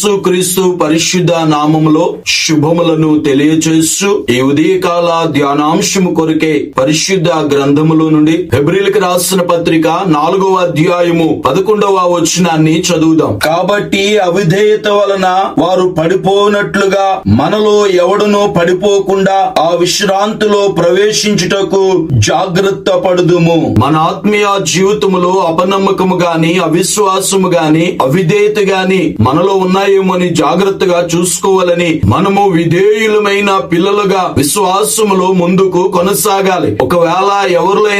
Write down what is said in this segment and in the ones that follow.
యేసుక్రీస్తు పరిశుద్ధ నామములో శుభములను తెలియచేస్తూ ఈ ఉదయకాల ధ్యానాంశము కొరకే పరిశుద్ధ గ్రంథములో నుండి ఫిబ్రిల్కి రాసిన పత్రిక నాలుగవ అధ్యాయము పదకొండవ వచనాన్ని చదువుదాం. కాబట్టి అవిధేయత వలన వారు పడిపోనట్లుగా మనలో ఎవడునో పడిపోకుండా ఆ విశ్రాంతిలో ప్రవేశించుటకు జాగ్రత్త పడుదుము. మన ఆత్మీయ జీవితములో అపనమ్మకము గాని అవిశ్వాసము గాని అవిధేయత గాని మనలో ఉన్నాయి ఉన్నాయేమోని జాగ్రత్తగా చూసుకోవాలని మనము విధేయులమైన పిల్లలుగా విశ్వాసములో ముందుకు కొనసాగాలి. ఒకవేళ ఎవరిలో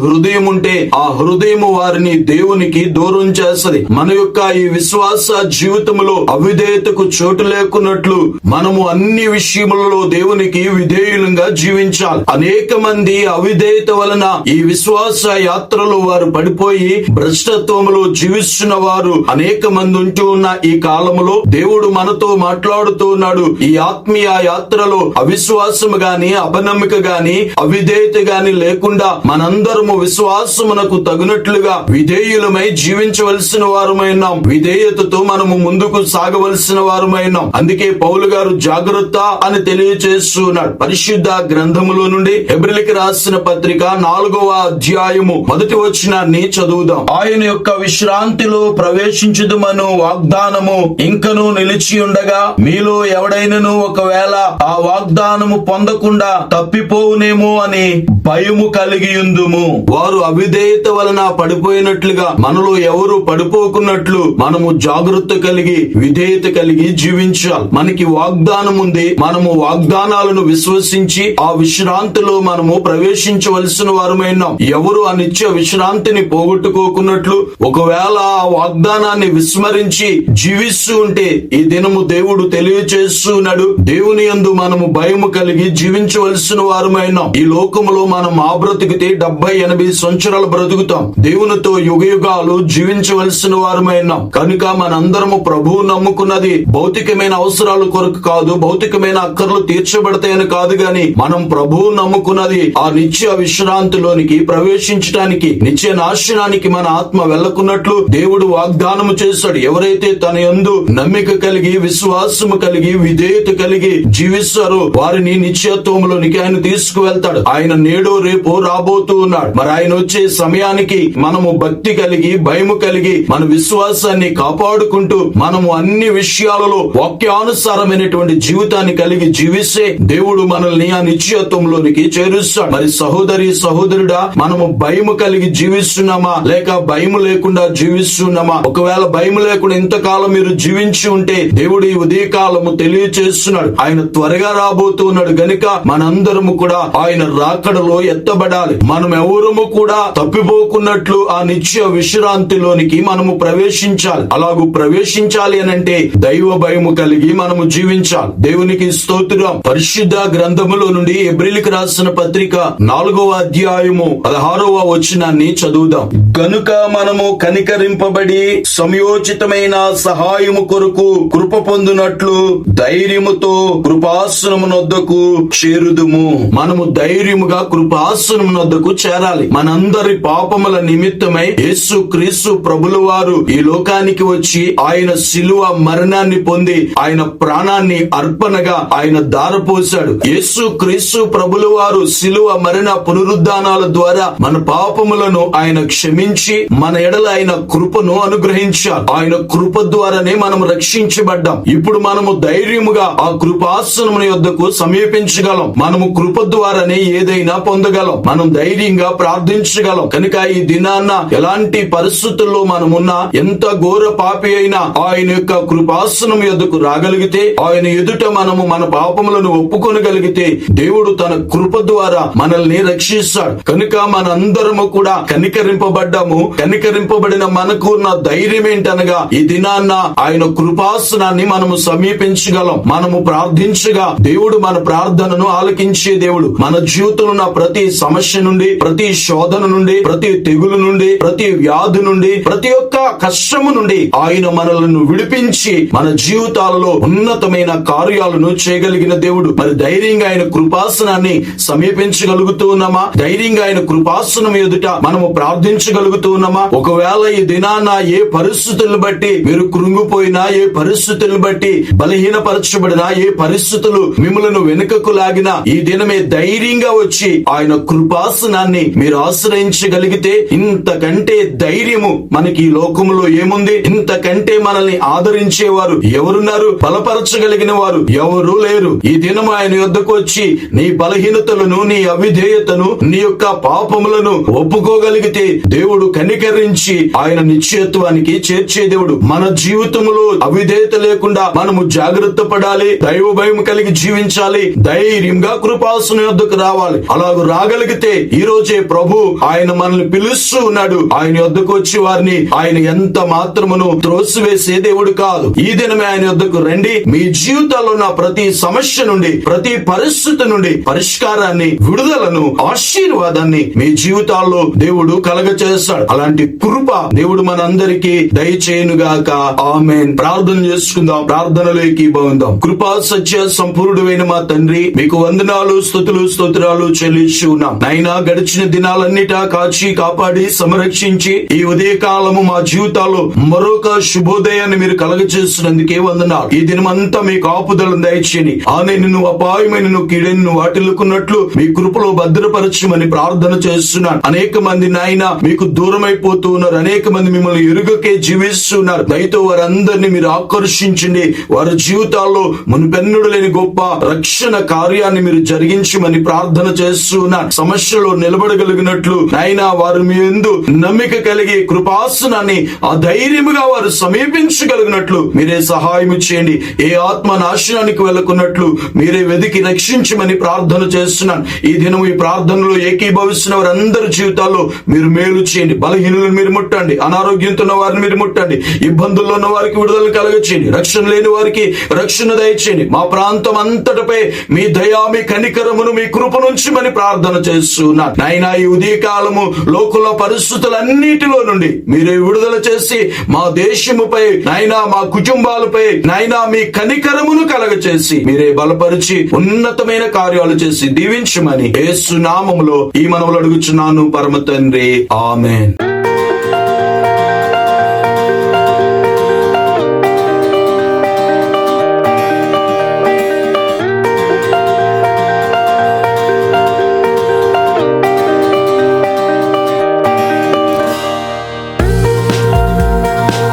హృదయం ఉంటే ఆ హృదయము వారిని దేవునికి దూరం చేస్తది. మన యొక్క ఈ విశ్వాస జీవితములో అవిధేయతకు చోటు లేకున్నట్లు మనము అన్ని విషయములలో దేవునికి విధేయులంగా జీవించాలి. అనేక మంది అవిధేయత వలన ఈ విశ్వాస యాత్రలో వారు పడిపోయి భ్రష్టత్వంలో జీవిస్తున్న వారు అనేక మంది ఉంటూ ఉన్న ఈ కాలంలో దేవుడు మనతో మాట్లాడుతూ ఉన్నాడు. ఈ ఆత్మీయ యాత్రలో అవిశ్వాసము గాని అపనమ్మిక గాని అవిధేయత గాని లేకుండా మనందరము విశ్వాసమునకు తగినట్లుగా విధేయులమై జీవించవలసిన వారమై ఉన్నాం. విధేయతతో మనము ముందుకు సాగవలసిన వారమై ఉన్నాం. అందుకే పౌలు గారు జాగ్రత్త అని తెలియచేస్తున్నాడు పరిశుద్ధ గ్రంథములో నుండి ఎబ్రిలికి రాసిన పత్రిక నాలుగవ అధ్యాయము మొదటి వచనాన్ని చదువుదాం. ఆయన యొక్క విశ్రాంతిలో ప్రవేశించుదుమను వాగ్దానము ఇంకా ఇంకను నిలిచి ఉండగా మీలో ఎవడైనను ఒకవేళ ఆ వాగ్దానము పొందకుండా తప్పిపోవునేమో అని భయము కలిగి ఉందుము వారు అవిధేయత వలన పడిపోయినట్లుగా మనలో ఎవరు పడిపోకున్నట్లు మనము జాగ్రత్త కలిగి విధేయత కలిగి జీవించాలి. మనకి వాగ్దానం ఉంది మనము వాగ్దానాలను విశ్వసించి ఆ విశ్రాంతిలో మనము ప్రవేశించవలసిన వారమైనాం ఎవరు ఆ నిత్య విశ్రాంతిని పోగొట్టుకోకున్నట్లు ఒకవేళ ఆ వాగ్దానాన్ని విస్మరించి జీవిస్తూ ఉంటే ఈ దినము దేవుడు తెలియచేస్తున్నాడు. దేవుని యందు మనము భయము కలిగి జీవించవలసిన వారమైనాం ఈ లోకములో మనం ఆ బ్రతికితే డెబ్బై ఎనభై సంవత్సరాలు బ్రతుకుతాం. దేవునితో యుగ యుగాలు జీవించవలసిన వారమైనాం కనుక మనందరము ప్రభువు నమ్ముకున్నది భౌతికమైన అవసరాల కొరకు కాదు భౌతికమైన అక్కర్లు తీర్చబడతాయని కాదు గాని మనం ప్రభువు నమ్ముకున్నది ఆ నిత్య విశ్రాంతిలోనికి ప్రవేశించడానికి నిత్య నాశనానికి మన ఆత్మ వెళ్ళకున్నట్లు దేవుడు వాగ్దానము చేశాడు. ఎవరైతే తన యందు నమ్మిక కలిగి విశ్వాసము కలిగి విధేయత కలిగి జీవిస్తారు. వారిని నిత్యత్వములోనికి ఆయన తీసుకువెళ్తాడు. ఆయన నేడు రేపు రాబోతూ ఉన్నాడు. మరి ఆయన వచ్చే సమయానికి మనము భక్తి కలిగి భయము కలిగి మన విశ్వాసాన్ని కాపాడుకుంటూ మనము అన్ని విషయాలలో వాక్యానుసారమైనటువంటి జీవితాన్ని కలిగి జీవిస్తే దేవుడు మనల్ని ఆ నిశ్చయత్వంలోనికి చేరుస్తాడు. మరి సహోదరి సహోదరుడా మనము భయము కలిగి జీవిస్తున్నామా? లేక భయము లేకుండా జీవిస్తున్నామా? ఒకవేళ భయం లేకుండా ఇంతకాలం మీరు జీవి ఉంటే దేవుడు ఈ ఉదయకాలము తెలియచేస్తున్నాడు. ఆయన త్వరగా రాబోతున్నాడు. గనుక మనందరము కూడా ఆయన రాకడలో ఎత్తబడాలి. మనం ఎవరము కూడా తప్పిపోకున్నట్లు ఆ నిత్య విశ్రాంతిలోనికి మనము ప్రవేశించాలి. అలాగూ ప్రవేశించాలి అని అంటే దైవ భయము కలిగి మనము జీవించాలి. దేవునికి స్తోత్రం. పరిశుద్ధ గ్రంథములో నుండి ఎబ్రిలికి రాసిన పత్రిక నాలుగవ అధ్యాయము పదహారవ వచనాన్ని చదువుదాం. గనుక మనము కనికరింపబడి సమయోచితమైన సహాయము కొరకు కృప పొందునట్లు ధైర్యముతో కృపాసనమునొద్దకు చేరుదుము. మనము ధైర్యముగా కృపాసనమునొద్దకు చేరాలి. మనందరి పాపముల నిమిత్తమై యేసు క్రీస్తు ప్రభుల వారు ఈ లోకానికి వచ్చి ఆయన శిలువ మరణాన్ని పొంది ఆయన ప్రాణాన్ని అర్పణగా ఆయన దారపోశాడు యేసు క్రీస్తు ప్రభుల వారు శిలువ మరణ పునరుద్ధానాల ద్వారా మన పాపములను ఆయన క్షమించి మన ఎడల ఆయన కృపను అనుగ్రహించారు. ఆయన కృప ద్వారానే మనం రక్షించబడ్డాం. ఇప్పుడు మనము ధైర్యముగా ఆ కృపాసనముల యొద్దకు సమీపించగలం. మనము కృప ద్వారానే ఏదైనా పొందగలం. మనం ధైర్యంగా ప్రార్థించగలం. కనుక ఈ దినాన్న ఎలాంటి పరిస్థితుల్లో మనమున్నా ఎంత ఘోర పాపి అయినా ఆయన యొక్క కృపాసనం యొద్దకు రాగలిగితే ఆయన ఎదుట మనము మన పాపములను ఒప్పుకొనగలిగితే దేవుడు తన కృప ద్వారా మనల్ని రక్షిస్తాడు. కనుక మనందరము కూడా కనికరింపబడ్డాము. కనికరింపబడిన మనకు ఉన్న ధైర్యం ఏంటనగా ఈ దినాన్న ఆయన కృపాసనాన్ని మనము సమీపించగలం. మనము ప్రార్థించగా దేవుడు మన ప్రార్థనను ఆలకించే దేవుడు. మన జీవితంలో ఉన్న ప్రతి సమస్య నుండి ప్రతి శోధన నుండి ప్రతి తెగులు నుండి ప్రతి వ్యాధి నుండి ప్రతి ఒక్క కష్టము నుండి ఆయన మనలను విడిపించి మన జీవితాలలో ఉన్నతమైన కార్యాలను చేయగలిగిన దేవుడు. మరి ధైర్యంగా ఆయన కృపాసనాన్ని సమీపించగలుగుతూ ఉన్నామా? ధైర్యంగా ఆయన కృపాసనం ఎదుట మనము ప్రార్థించగలుగుతూ ఉన్నామా? ఒకవేళ ఈ దినాన ఏ పరిస్థితులను బట్టి మీరు కృంగిపోయినా ఏ పరిస్థితులను బట్టి బలహీనపరచబడినా ఏ పరిస్థితులు మిమ్మలను వెనుకకు లాగినా ఈ దినమే ధైర్యంగా వచ్చి ఆయన కృపాసనాన్ని మీరు ఆశ్రయించగలిగితే ఇంతకంటే ధైర్యము మనకి ఈ లోకములో ఏముంది? ఇంతకంటే మనల్ని ఆదరించేవారు ఎవరున్నారు? బలపరచగలిగిన వారు ఎవరు లేరు. ఈ దినం ఆయన యొద్దకు వచ్చి నీ బలహీనతలను నీ అవిధేయతను నీ యొక్క పాపములను ఒప్పుకోగలిగితే దేవుడు కనికరించి ఆయన నిశ్చయత్వానికి చేర్చే దేవుడు మన జీవితంలో అవిధేయత లేకుండా మనము జాగ్రత్త పడాలి దైవ భయం కలిగి జీవించాలి ధైర్యంగా కృపాసన యొద్దకు రావాలి. అలాగ రాగలిగితే ఈ రోజే ప్రభు ఆయన మనల్ని పిలుస్తూ ఉన్నాడు. ఆయన యొద్దకు వచ్చి వారిని ఆయన ఎంత మాత్రమును త్రోసివేసే దేవుడు కాదు. ఈ దినమే ఆయన యొద్దకు రండి. మీ జీవితాల్లో ఉన్న ప్రతి సమస్య నుండి ప్రతి పరిస్థితి నుండి పరిష్కారాన్ని విడుదలను ఆశీర్వాదాన్ని మీ జీవితాల్లో దేవుడు కలగ చేస్తాడు అలాంటి కృప దేవుడు మనందరికీ దయచేయునుగాక. ఆమెన్. ప్రార్థన చేసుకుందాం. ప్రార్థనలోకి బాగుందాం కృపా సత్య సంపూర్ణమైన మా తండ్రి మీకు వందనాలు స్థుతులు స్తోత్రాలు చెల్లించి ఉన్నాం. నైనా గడిచిన దినాలన్నిటా కాచి కాపాడి సంరక్షించి ఈ ఉదయ కాలము మా జీవితాలు మరొక శుభోదయాన్ని మీరు కలగచేస్తున్నందుకే వందనాలు. ఈ దినమంతా మీ కాపుదలను దయచేని ఆమె నిన్ను అపాయమైన నువ్వు వాటిల్లుకున్నట్లు మీ కృపలో భద్రపరచమని ప్రార్థన చేస్తున్నాను. అనేక మంది నాయన మీకు దూరమైపోతూ ఉన్నారు. అనేక మంది మిమ్మల్ని ఎరుగకే జీవిస్తున్నారు. దయతో వారందరినీ మీరు ఆకర్షించండి. వారి జీవితాల్లో మునుపెన్నుడు లేని గొప్ప రక్షణ కార్యాన్ని మీరు జరిగించమని ప్రార్థన చేస్తున్న. సమస్యలో నిలబడగలిగినట్లు అయినా వారు మీ ఎందు నమ్మిక కలిగి కృపాసనాన్ని ఆ ధైర్యముగా వారు సమీపించగలిగినట్లు మీరే సహాయం చేయండి. ఏ ఆత్మ నాశనానికి వెళ్ళకున్నట్లు మీరే వెదికి రక్షించమని ప్రార్థన చేస్తున్నాను ఈ దినం ఈ ప్రార్థనలో ఏకీభవిస్తున్న వారందరి జీవితాల్లో మీరు మేలు చేయండి. బలహీనులను మీరు ముట్టండి. అనారోగ్యంతో ఉన్న వారిని మీరు ముట్టండి. ఇబ్బందుల్లో ఉన్న వారికి విడుదల కలగచేయండి. రక్షణ లేని వారికి రక్షణ దయచేయండి. మా ప్రాంతం అంతటిపై మీ దయా మీ కనికరమును మీ కృప నుంచి మని ప్రార్థన చేస్తున్నాను. నాయనా ఈ ఉదయకాలము లోకంలో పరిస్థితులన్నిటిలో నుండి మీరే విడుదల చేసి మా దేశముపై నాయనా మా కుటుంబాలపై నాయనా మీ కనికరమును కలగచేసి మీరే బలపరిచి ఉన్నతమైన కార్యాలు చేసి దీవించమని ఏసునామములో ఈ మనవులు అడుగుచున్నాను. పరమ తండ్రి. ఆమెన్.